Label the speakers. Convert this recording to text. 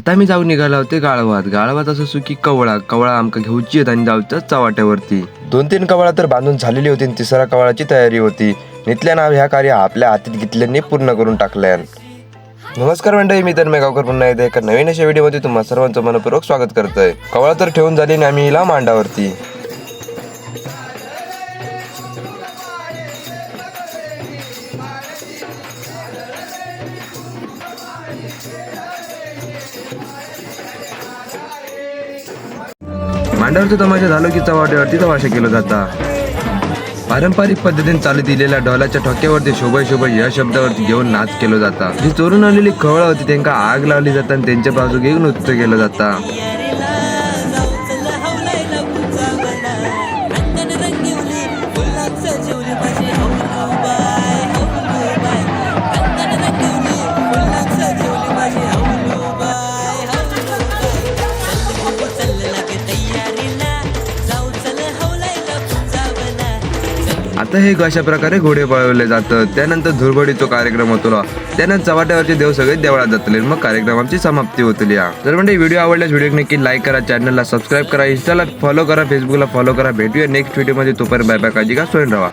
Speaker 1: आता मी जाऊन निघाला होते गाळवात. गाळवात असं सुकी कवळा कवळा आमका घेऊची आहेत आणि जाऊच्या चवाट्यावरती. दोन तीन कवळा तर बांधून झालेली होती आणि तिसऱ्या कवळाची तयारी होती. नितल्या नाव ह्या कार्य आपल्या हातीत घेतल्याने पूर्ण करून टाकल्यान. नमस्कार मंडळी मी तर गावकर पुन्हा एकदा एका नवीन अशा व्हिडिओमध्ये तुम्हा सर्वांचं मनपूर्वक स्वागत करतोय. कवळा तर ठेवून झाली आणि आम्ही हिला मांडावरती. मांडावरचा तमाशा झालो की चवाट्यावरती तमाशा केला जाता. पारंपरिक पद्धतीने चालू दिलेल्या ढोलाच्या ठोक्यावरती शोभा शोभा या शब्दावरती घेऊन नाच केला जाता. जी चोरून आलेली खवळ होती त्यांना आग लावली जाता आणि त्यांच्या बाजू घेऊन नृत्य केलं जाता. आता हे अशा प्रकारे घोडे पळवले जातं त्यानंतर धुरबडीचा कार्यक्रम होतो. त्यानंतर चवाट्यावरचे देव सगळे देवळात जातले मग कार्यक्रमाची समाप्ती होतली. तर म्हणजे व्हिडिओ आवडल्यास व्हिडिओ नक्की लाईक करा चॅनलला सबस्क्राईब करा इंस्टाला फॉलो करा फेसबुकला फॉलो करा. भेटूया नेक्स्ट व्हिडिओमध्ये तोपर्यंत बाय बाय काळजी का सोडून राहा